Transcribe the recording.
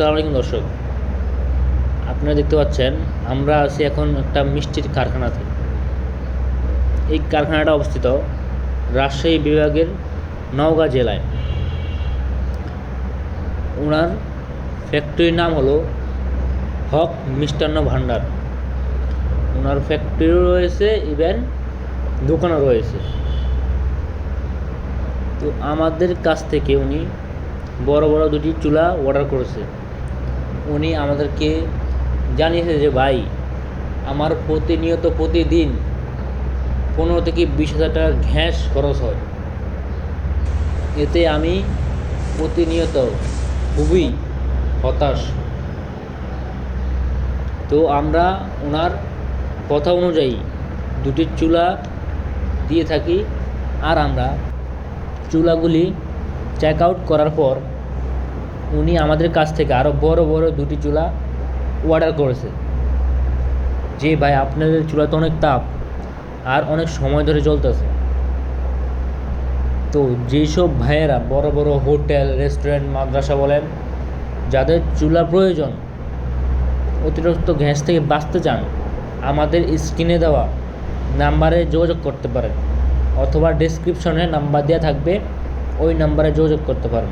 আসসালামু আলাইকুম দর্শক। আপনারা দেখতে পাচ্ছেন, আমরা আছি এখন একটা মিষ্টির কারখানাতে। এই কারখানাটা অবস্থিত রাজশাহী বিভাগের নওগাঁ জেলায়। ওনার ফ্যাক্টরির নাম হলো হক মিষ্টান্ন ভাণ্ডার ওনার ফ্যাক্টরিও রয়েছে, ইভেন দোকানও রয়েছে। তো আমাদের কাছ থেকে উনি বড় বড় দুটি চুলা অর্ডার করেছে। উনি আমাদেরকে জানিয়েছে যে, ভাই, আমার প্রতিনিয়ত প্রতিদিন পনেরো থেকে বিশ হাজার টাকা ঘ্যাস খরচ হয়। এতে আমি প্রতিনিয়ত খুবই হতাশ। তো আমরা ওনার কথা অনুযায়ী দুটি চুলা দিয়ে থাকি। আর আমরা চুলাগুলি চেক আউট করার পর উনি আমাদের কাছ থেকে আরও বড় বড় দুটি চুলা অর্ডার করেছে। যে ভাই, আপনাদের চুলাতে অনেক তাপ আর অনেক সময় ধরে চলতেছে। তো যেসব ভাইয়েরা বড় বড় হোটেল রেস্টুরেন্ট মাদ্রাসা বলেন, যাদের চুলা প্রয়োজন, অতিরিক্ত গ্যাস থেকে বাঁচতে চান, আমাদের স্ক্রিনে দেওয়া নাম্বারে যোগাযোগ করতে পারেন অথবা ডেসক্রিপশনে নাম্বার দেওয়া থাকবে, ওই নাম্বারে যোগাযোগ করতে পারেন।